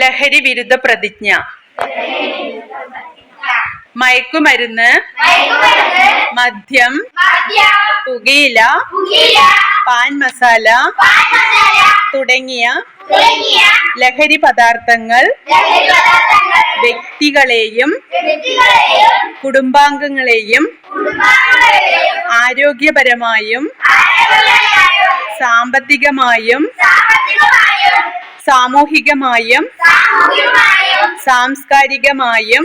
ലഹരി വിരുദ്ധ പ്രതിജ്ഞ. മയക്കുമരുന്ന്. മദ്യം. പുകയില. പാൻ മസാല. തുടങ്ങിയ ലഹരി പദാർത്ഥങ്ങൾ വ്യക്തികളെയും കുടുംബാംഗങ്ങളെയും ആരോഗ്യപരമായും സാമ്പത്തികമായും സാമൂഹികമായും സാംസ്കാരികമായും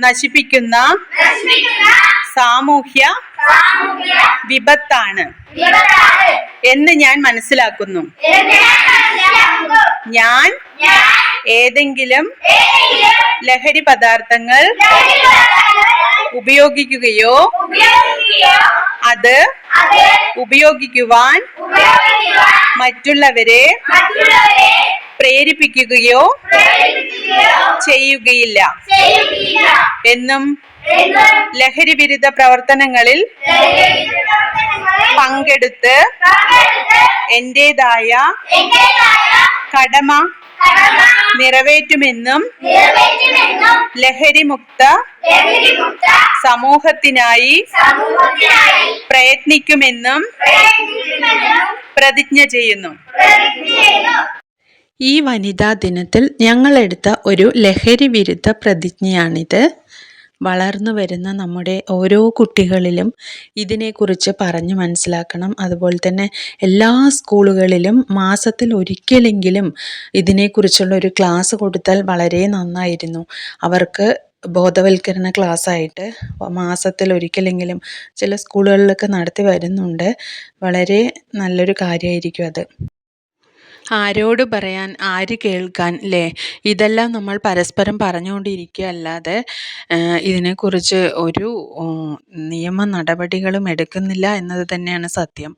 നശിപ്പിക്കുന്ന സാമൂഹ്യ വിപത്താണ്. എന്ന് ഞാൻ മനസ്സിലാക്കുന്നു. ഞാൻ ഏതെങ്കിലും ലഹരി പദാർത്ഥങ്ങൾ ഉപയോഗിക്കുകയോ അത് ഉപയോഗിക്കുവാൻ മറ്റുള്ളവരെ പ്രേരിപ്പിക്കുകയോ ചെയ്യുകയില്ല. എന്നും ലഹരി വിരുദ്ധ പ്രവർത്തനങ്ങളിൽ പങ്കെടുത്ത് എന്റേതായ കടമ നിറവേറ്റുമെന്നും ലഹരിമുക്ത ലഹരിമുക്ത സമൂഹത്തിനായി സമൂഹത്തിനായി പ്രയത്നിക്കുമെന്നും പ്രയത്നിക്കുമെന്നും പ്രതിജ്ഞ ചെയ്യുന്നു. പ്രതിജ്ഞ ചെയ്യുന്നു. ഈ വനിതാ ദിനത്തിൽ ഞങ്ങളെടുത്ത ഒരു ലഹരി വിരുദ്ധ പ്രതിജ്ഞയാണിത്. വളർന്നു വരുന്ന നമ്മുടെ ഓരോ കുട്ടികളിലും ഇതിനെക്കുറിച്ച് പറഞ്ഞു മനസ്സിലാക്കണം. അതുപോലെ തന്നെ എല്ലാ സ്കൂളുകളിലും മാസത്തിൽ ഒരിക്കലെങ്കിലും ഇതിനെക്കുറിച്ചുള്ള ഒരു ക്ലാസ് കൊടുത്താൽ വളരെ നന്നായിരുന്നു. അവർക്ക് ബോധവൽക്കരണ ക്ലാസ്സായിട്ട് മാസത്തിൽ ഒരിക്കലെങ്കിലും ചില സ്കൂളുകളിലൊക്കെ നടത്തി വരുന്നുണ്ട്. വളരെ നല്ലൊരു കാര്യമായിരിക്കും അത്. ആരോട് പറയാൻ ആര് കേൾക്കാൻ അല്ലേ ഇതെല്ലാം നമ്മൾ പരസ്പരം പറഞ്ഞുകൊണ്ടിരിക്കുക അല്ലാതെ ഇതിനെക്കുറിച്ച് ഒരു നിയമ നടപടികളും എടുക്കുന്നില്ല എന്നത് തന്നെയാണ് സത്യം.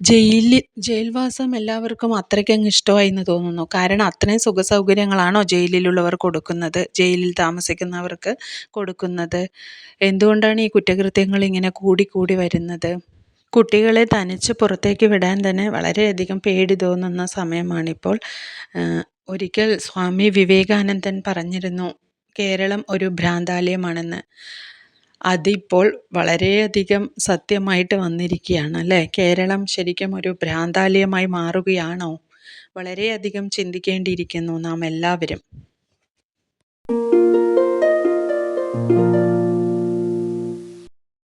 ജയിലിൽ ജയിൽവാസം എല്ലാവർക്കും അത്രയ്ക്കങ്ങ് ഇഷ്ടമായി എന്ന് തോന്നുന്നു. കാരണം അത്രയും സുഖ സൗകര്യങ്ങളാണോ ജയിലിലുള്ളവർ കൊടുക്കുന്നത് ജയിലിൽ താമസിക്കുന്നവർക്ക് കൊടുക്കുന്നത്? എന്തുകൊണ്ടാണ് ഈ കുറ്റകൃത്യങ്ങൾ ഇങ്ങനെ കൂടി കൂടി വരുന്നത്? കുട്ടികളെ തനിച്ച് പുറത്തേക്ക് വിടാൻ തന്നെ വളരെയധികം പേടി തോന്നുന്ന സമയമാണിപ്പോൾ. ഒരിക്കൽ സ്വാമി വിവേകാനന്ദൻ പറഞ്ഞിരുന്നു കേരളം ഒരു ഭ്രാന്താലയമാണെന്ന്. അതിപ്പോൾ വളരെയധികം സത്യമായിട്ട് വന്നിരിക്കുകയാണ് അല്ലേ? കേരളം ശരിക്കും ഒരു ഭ്രാന്താലയമായി മാറുകയാണോ? വളരെയധികം ചിന്തിക്കേണ്ടിയിരിക്കുന്നു നാം എല്ലാവരും.